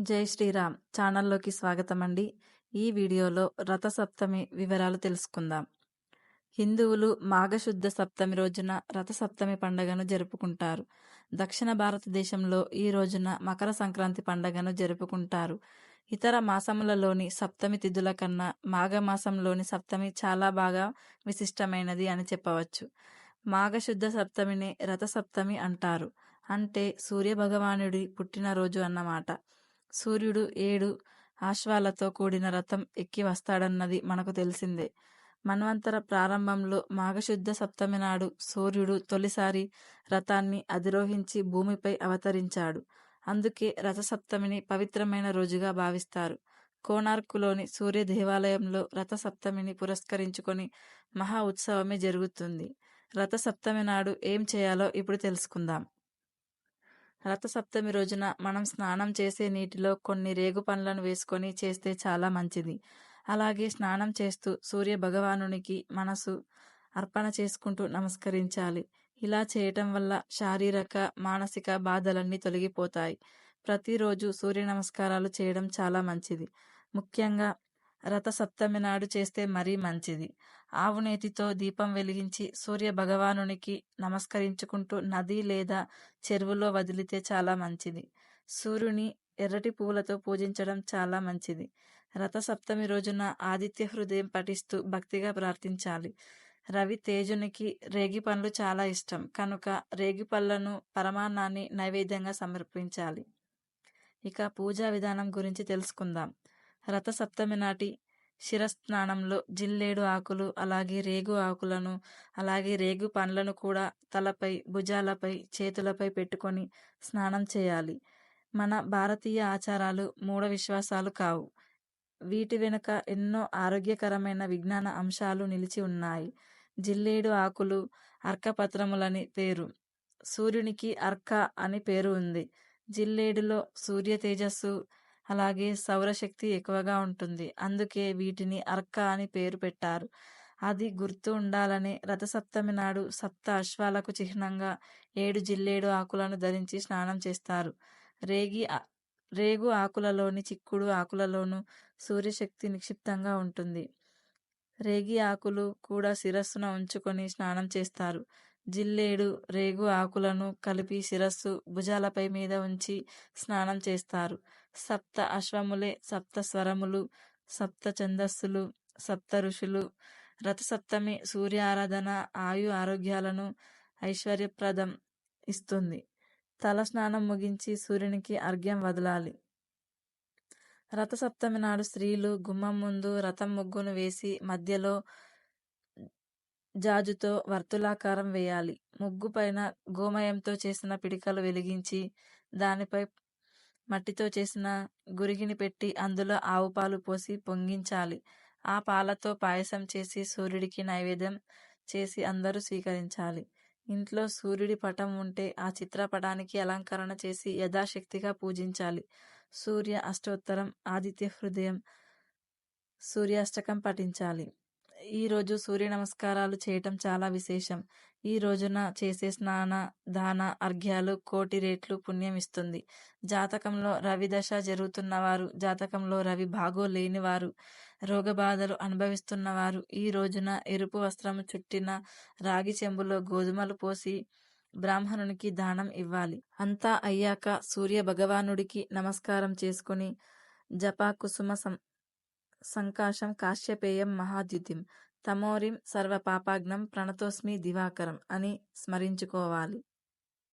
జై శ్రీరామ్. ఛానల్లోకి స్వాగతం అండి ఈ వీడియోలో రథసప్తమి వివరాలు తెలుసుకుందాం. హిందువులు మాఘశుద్ధ సప్తమి రోజున రథసప్తమి పండుగను జరుపుకుంటారు. దక్షిణ భారతదేశంలో ఈ రోజున మకర సంక్రాంతి పండుగను జరుపుకుంటారు. ఇతర మాసములలోని సప్తమి తిథుల కన్నా మాఘమాసంలోని సప్తమి చాలా బాగా విశిష్టమైనది అని చెప్పవచ్చు. మాఘశుద్ధ సప్తమిని రథసప్తమి అంటారు. అంటే సూర్యభగవానుడి పుట్టినరోజు అన్నమాట. సూర్యుడు ఏడు ఆశ్వాలతో కూడిన రథం ఎక్కి వస్తాడన్నది మనకు తెలిసిందే. మన్వంతర ప్రారంభంలో మాఘశుద్ధ సప్తమి నాడు సూర్యుడు తొలిసారి రథాన్ని అధిరోహించి భూమిపై అవతరించాడు. అందుకే రథసప్తమిని పవిత్రమైన రోజుగా భావిస్తారు. కోనార్కులోని సూర్య దేవాలయంలో రథసప్తమిని పురస్కరించుకొని మహా ఉత్సవమే జరుగుతుంది. రథసప్తమి నాడు ఏం చేయాలో ఇప్పుడు తెలుసుకుందాం. రథసప్తమి రోజున మనం స్నానం చేసే నీటిలో కొన్ని రేగు పండ్లను వేసుకొని చేస్తే చాలా మంచిది. అలాగే స్నానం చేస్తూ సూర్య భగవానునికి మనసు అర్పణ చేసుకుంటూ నమస్కరించాలి. ఇలా చేయటం వల్ల శారీరక మానసిక బాధలన్నీ తొలగిపోతాయి. ప్రతిరోజు సూర్య నమస్కారాలు చేయడం చాలా మంచిది. ముఖ్యంగా రథసప్తమి నాడు చేస్తే మరీ మంచిది. ఆవునేతితో దీపం వెలిగించి సూర్య భగవానునికి నమస్కరించుకుంటూ నది లేదా చెరువులో వదిలితే చాలా మంచిది. సూర్యుని ఎర్రటి పువ్వులతో పూజించడం చాలా మంచిది. రథసప్తమి రోజున ఆదిత్య హృదయం పఠిస్తూ భక్తిగా ప్రార్థించాలి. రవి తేజునికి రేగి పండ్లు చాలా ఇష్టం. కనుక రేగి పళ్ళను పరమాన్నాన్ని నైవేద్యంగా సమర్పించాలి. ఇక పూజా విధానం గురించి తెలుసుకుందాం. రథసప్తమి నాటి శిరస్నానంలో జిల్లేడు ఆకులు అలాగే రేగు ఆకులను అలాగే రేగు పండ్లను కూడా తలపై భుజాలపై చేతులపై పెట్టుకొని స్నానం చేయాలి. మన భారతీయ ఆచారాలు మూఢ విశ్వాసాలు కావు. వీటి వెనుక ఎన్నో ఆరోగ్యకరమైన విజ్ఞాన అంశాలు నిలిచి ఉన్నాయి. జిల్లేడు ఆకులు అర్కపత్రములని పేరు. సూర్యునికి అర్క అని పేరు ఉంది. జిల్లేడులో సూర్య తేజస్సు అలాగే సౌరశక్తి ఎక్కువగా ఉంటుంది. అందుకే వీటిని అర్క అని పేరు పెట్టారు. అది గుర్తు ఉండాలని రథసప్తమి నాడు సప్త అశ్వాలకు చిహ్నంగా ఏడు జిల్లేడు ఆకులను ధరించి స్నానం చేస్తారు. రేగి రేగు ఆకులలోని చిక్కుడు ఆకులలోనూ సూర్యశక్తి నిక్షిప్తంగా ఉంటుంది. రేగి ఆకులు కూడా శిరస్సున ఉంచుకొని స్నానం చేస్తారు. జిల్లేడు రేగు ఆకులను కలిపి శిరస్సు భుజాలపై మీద ఉంచి స్నానం చేస్తారు. సప్త అశ్వములే సప్త స్వరములు సప్త ఛందస్సులు సప్త ఋషులు. రథసప్తమి సూర్య ఆరాధన ఆయు ఆరోగ్యాలను ఐశ్వర్యప్రదం ఇస్తుంది. తల స్నానం ముగించి సూర్యునికి అర్ఘ్యం వదలాలి. రథసప్తమి నాడు స్త్రీలు గుమ్మం ముందు రథం ముగ్గును వేసి మధ్యలో జాజుతో వర్తులాకారం వేయాలి. ముగ్గు పైన గోమయంతో చేసిన పిడికలు వెలిగించి దానిపై మట్టితో చేసిన గురిగిని పెట్టి అందులో ఆవు పాలు పోసి పొంగించాలి. ఆ పాలతో పాయసం చేసి సూర్యుడికి నైవేద్యం చేసి అందరూ స్వీకరించాలి. ఇంట్లో సూర్యుడి పటం ఉంటే ఆ చిత్రపటానికి అలంకరణ చేసి యథాశక్తిగా పూజించాలి. సూర్య అష్టోత్తరం ఆదిత్య హృదయం సూర్యాష్టకం పఠించాలి. ఈరోజు సూర్య నమస్కారాలు చేయటం చాలా విశేషం. ఈ రోజున చేసే స్నాన దాన అర్ఘ్యాలు కోటి రేట్లు పుణ్యం ఇస్తుంది. జాతకంలో రవి దశ జరుగుతున్నవారు జాతకంలో రవి బాగో లేనివారు రోగబాధలు అనుభవిస్తున్నవారు ఈ రోజున ఎరుపు వస్త్రం చుట్టిన రాగి చెంబులో గోధుమలు పోసి బ్రాహ్మణునికి దానం ఇవ్వాలి. అంతా అయ్యాక సూర్య భగవానుడికి నమస్కారం చేసుకుని జపా కుసుమ సం సంకాశం కాశ్యపేయం మహాద్యుతిం. తమోరిం సర్వపాపాగ్నం ప్రణతోస్మి దివాకరం అని స్మరించుకోవాలి.